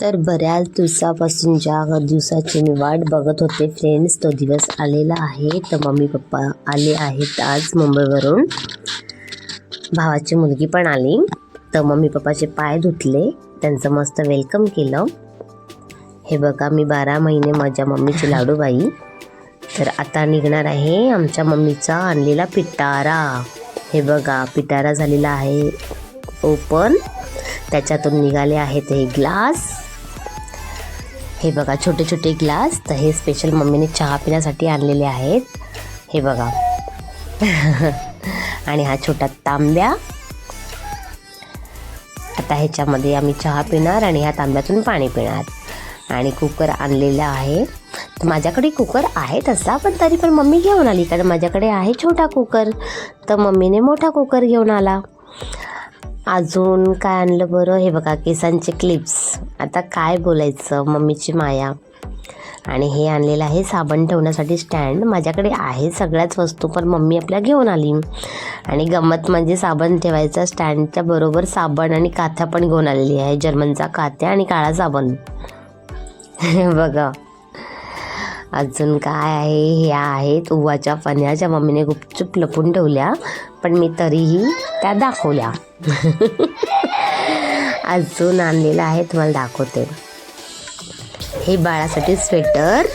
तर बऱ्याच दिवसापासून ज्या दिवसाची मी वाट बघत होते फ्रेंड्स तो दिवस आलेला आहे. तर मम्मी पप्पा आले आहेत आज मुंबईवरून. भावाची मुलगी पण आली. तर मम्मी पप्पाचे पाय धुतले. त्यांचं मस्त वेलकम केलं. हे बघा मी बारा महिने माझ्या मम्मीची लाडूबाई. तर आता निघणार आहे आमच्या मम्मीचा आणलेला पिटारा. हे बघा पिटारा झालेला आहे. ओपन त्याच्यातून निघाले आहेत हे ग्लास हे बघा छोटे छोटे ग्लास. तर हे स्पेशल मम्मीने चहा पिण्यासाठी आणलेले आहेत. हे बघा. आणि हा छोटा तांब्या. आता ह्याच्यामध्ये आम्ही चहा पिणार आणि ह्या तांब्यातून पाणी पिणार. आणि कुकर आणलेला आहे. माझ्याकडे कुकर आहे तसा पण तरी पण मम्मी घेऊन आली कारण माझ्याकडे आहे छोटा कुकर. तर मम्मीने मोठा कुकर घेऊन आला. अजून काय आणलं बरं? हे बघा केसांचे क्लिप्स आता काय बोलायचं? मम्मीची माया. आणि हे आणलेलं आहे साबण ठेवण्यासाठी स्टँड माझ्याकडे आहे सगळ्याच वस्तू पण मम्मी आपल्या घेऊन आली. आणि गंमत म्हणजे साबण ठेवायचा स्टँडच्या बरोबर साबण आणि काथ्या पण घेऊन आलेली आहे. जर्मनचा काथ्या आणि काळा साबण. बघा. अजून काय आहे? ह्या आहेत उवाच्या फण्या ज्या मम्मीने गुपचूप लपून ठेवल्या. पण मी तरीही त्या दाखवल्या. अजून आणलेलं आहे तुम्हाला दाखवते. हे बाळासाठी स्वेटर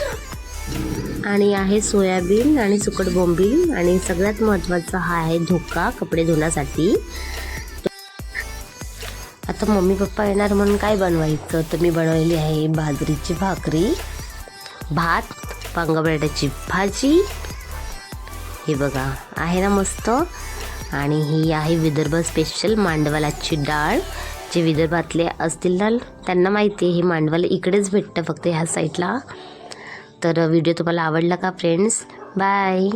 आणि आहे सोयाबीन आणि सुकट बोंबील आणि सगळ्यात महत्त्वाचा हा आहे धोका कपडे धुण्यासाठी. आता मम्मी पप्पा येणार म्हणून काय बनवायचं? तर मी बनवलेली आहे बाजरीची भाकरी भात वांगा बटाट्याची भाजी. हे बघा आहे ना मस्त. आणि ही आहे विदर्भ स्पेशल मांडवालाची डाळ. जे विदर्भातले असतील ना त्यांना माहिती आहे हे मांडवल इकडेच भेटतं फक्त ह्या साईडला तर व्हिडिओ तुम्हाला आवडला का फ्रेंड्स बाय